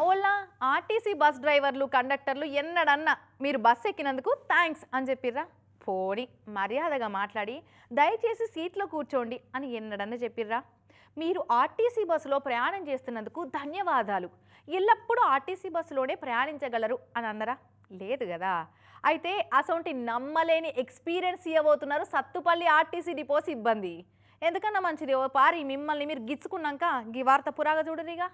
అవులా RTC bus డ్రైవర్లు కండక్టర్లు ఎన్నడన్నా మీరు బస్ ఎక్కినందుకు థ్యాంక్స్ అని చెప్పిర్రా? పోని మర్యాదగా మాట్లాడి దయచేసి సీట్లో కూర్చోండి అని ఎన్నడన్నా చెప్పిర్రా? మీరు ఆర్టీసీ బస్సులో ప్రయాణం చేస్తున్నందుకు ధన్యవాదాలు. ఎల్లప్పుడూ ఆర్టీసీ బస్సులోనే ప్రయాణించగలరు అని అన్నరా? లేదు కదా. అయితే అసొంటి నమ్మలేని ఎక్స్పీరియన్స్ ఇవ్వబోతున్నారు సత్తుపల్లి ఆర్టీసీ డిపో సిబ్బంది. ఎందుకన్నా మంచిది? ఓ పారి మిమ్మల్ని మీరు గిచ్చుకున్నాక గీ వార్త పురాగా చూడరిగా?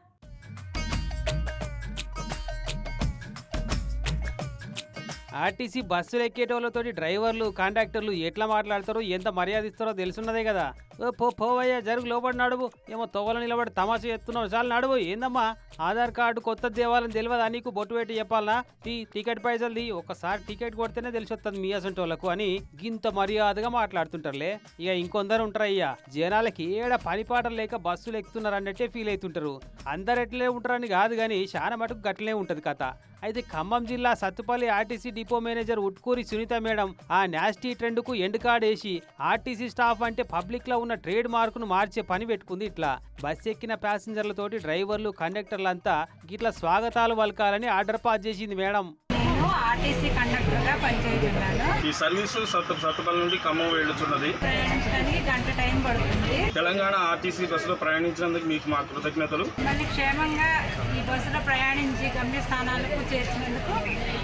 ఆర్టీసీ బస్సులు ఎక్కేటోళ్ళతో డ్రైవర్లు కాంట్రాక్టర్లు ఎట్లా మాట్లాడతారో ఎంత మర్యాద ఇస్తారో తెలుసున్నదే కదా. పోవయ్యా జరుగు లోపడి నడువు. ఏమో తొవ్వల నిలబడి తమాషా చేస్తున్నావు. చాలు నడువు. ఏందమ్మా? ఆధార్ కార్డు కొత్త దేవాలని తెలియదా నీకు? బొట్టు పెట్టి చెప్పాలనా తీ టికెట్ పైసలు ఒకసారి టికెట్ కొడితేనే తెలిసి వస్తుంది మీ అసంటి వాళ్ళకు అని గింత మర్యాదగా మాట్లాడుతుంటారులే. ఇక ఇంకొందరు ఉంటారయ్యా. జనాలకి ఏడ పని పాటలు లేక బస్సులు ఎక్కుతున్నారు అన్నట్టే ఫీల్ అవుతుంటారు అందరు ఎట్లే ఉంటారని కాదు కానీ చాలా మటుకు గట్లనే ఉంటుంది కథ. అయితే ఖమ్మం జిల్లా Sathupalli RTC depot manager Utkuri Sunitha madam ఆ నాస్టీ ట్రెండ్కు ఎండ్ కార్డ్ వేసి ఆర్టీసీ స్టాఫ్ అంటే పబ్లిక్లో ఉన్న ట్రేడ్ మార్కును మార్చే పని పెట్టుకుంది ఇట్లా. బస్ ఎక్కిన ప్యాసింజర్లతోటి డ్రైవర్లు కండక్టర్లంతా గిట్ల స్వాగతాలు పలకాలని ఆర్డర్ పాస్ చేసింది మేడం. నేను ఆర్టీసీ పనిచేస్తున్నాను. ఈ సర్వీసు సత్తు సత్తుపల్లి నుండి ఖమ్మం వెళ్ళుచున్నది ప్రయాణించడానికి గంట టైం పడుతుంది. తెలంగాణ ఆర్టీసీ బస్సులో ప్రయాణించినందుకు మీకు మా కృతజ్ఞతలు. మళ్ళీ క్షేమంగా ఈ బస్సులో ప్రయాణించి గమ్యస్థానాలకు చేర్చినందుకు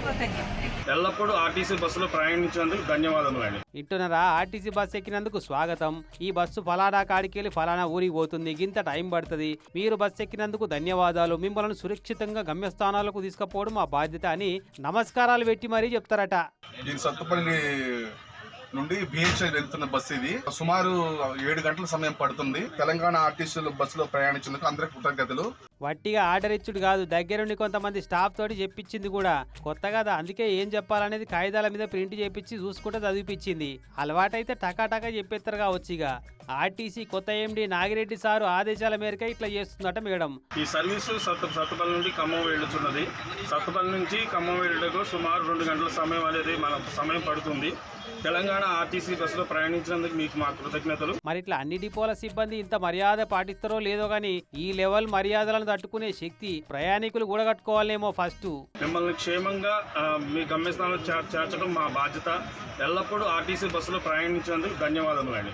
కృతజ్ఞతలు. ఎల్లప్పుడూ ఆర్టీసీ బస్సులో ప్రయాణించినందుకు ధన్యవాదములు అండి ఇంటున్నారా ఆర్టీసీ బస్ ఎక్కినందుకు స్వాగతం. ఈ బస్సు ఫలానా కాడికెళ్ళి ఫలానా ఊరికి పోతుంది. గింత టైం పడుతుంది. మీరు బస్ ఎక్కినందుకు ధన్యవాదాలు. మిమ్మల్ని సురక్షితంగా గమ్యస్థానాలకు తీసుకుపోవడం మా బాధ్యత అని నమస్కారాలు పెట్టి మరీ చెప్తారట. ఇది సత్తుపల్లి నుండి బిహెచ్ఐ వెళ్తున్న బస్సు ఇది. సుమారు ఏడు గంటల సమయం పడుతుంది. తెలంగాణ ఆర్టీసీలు బస్సులో ప్రయాణించేందుకు అందరికి కృతజ్ఞతలు. వట్టిగా ఆర్డర్ ఇచ్చుడు కాదు దగ్గరుండి కొంతమంది స్టాఫ్ తోటి చెప్పించింది కూడా. కొత్త కదా అందుకే ఏం చెప్పాలనేది కాగితాల మీద ప్రింట్ చేపించి చూసుకుంటే చదివిపించింది. అలవాటైతే టకాటకా చెప్పేస్తారు కావచ్చు ఇక ఆర్టీసీ కొత్త ఎండి నాగిరెడ్డి సారు ఆదేశాల మేరకే ఇట్లా చేస్తుందట మేడం. ఈ సర్వీసు సత్తుపల్లి నుండి ఖమ్మం వెళ్ళుచున్నది. సత్తుపల్లి నుంచి ఖమ్మం వెళ్ళటకు సుమారు రెండు గంటల సమయం అనేది మన సమయం పడుతుంది. తెలంగాణ ఆర్టీసీ బస్సులో ప్రయాణించినందుకు మీకు మా కృతజ్ఞతలు. మరి ఇట్లా అన్ని డిపోల సిబ్బంది ఇంత మర్యాద పాటిస్తారో లేదో గానీ ఈ లెవెల్ మర్యాదలను తట్టుకునే శక్తి ప్రయాణికులు కూడా కట్టుకోవాలేమో ఫస్ట్. మిమ్మల్ని క్షేమంగా మీ గమ్యస్థానంలో చేర్- చేర్చడం మా బాధ్యత. ఎల్లప్పుడూ ఆర్టీసీ బస్సులో ప్రయాణించినందుకు ధన్యవాదములు అండి